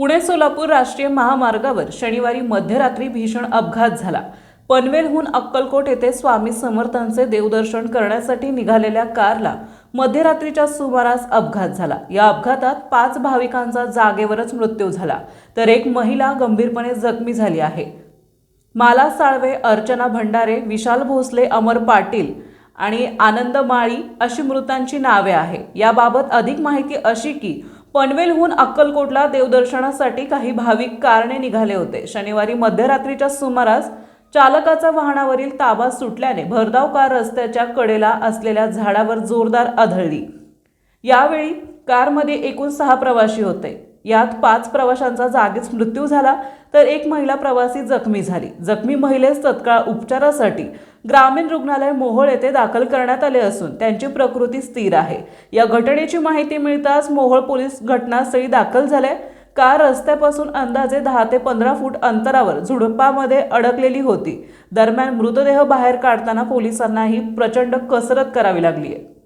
पुणे सोलापूर राष्ट्रीय महामार्गावर शनिवारी मध्यरात्री भीषण अपघात झाला. पनवेलहून अक्कलकोट येथे स्वामी समर्थांचे देवदर्शन करण्यासाठी निघालेल्या कारला मध्यरात्रीच्या सुमारास अपघात झाला. या अपघातात पाच भाविकांचा जागेवरच मृत्यू झाला तर एक महिला गंभीरपणे जखमी झाली आहे. माला साळवे अर्चना भंडारे विशाल भोसले अमर पाटील आणि आनंद माळी अशी मृतांची नावे आहे. याबाबत अधिक माहिती अशी की पनवेलहून अक्कलकोटला देवदर्शनासाठी काही भाविक कारणे निघाले होते. शनिवारी मध्यरात्रीच्या सुमारास चालकाचा वाहनावरील ताबा सुटल्याने भरधाव कार रस्त्याच्या कडेला असलेल्या झाडावर जोरदार आदळली. यावेळी कारमध्ये एकूण सहा प्रवासी होते. यात पाच प्रवाशांचा जागीच मृत्यू झाला तर एक महिला प्रवासी जखमी झाली. जखमी महिलेस तत्काळ उपचारासाठी ग्रामीण रुग्णालय मोहोळ येथे दाखल करण्यात आले असून त्यांची प्रकृती स्थिर आहे. या घटनेची माहिती मिळताच मोहोळ पोलीस घटनास्थळी दाखल झाले. कार रस्त्यापासून अंदाजे दहा ते पंधरा फूट अंतरावर झुडपामध्ये अडकलेली होती. दरम्यान मृतदेह बाहेर काढताना पोलिसांनाही प्रचंड कसरत करावी लागली आहे.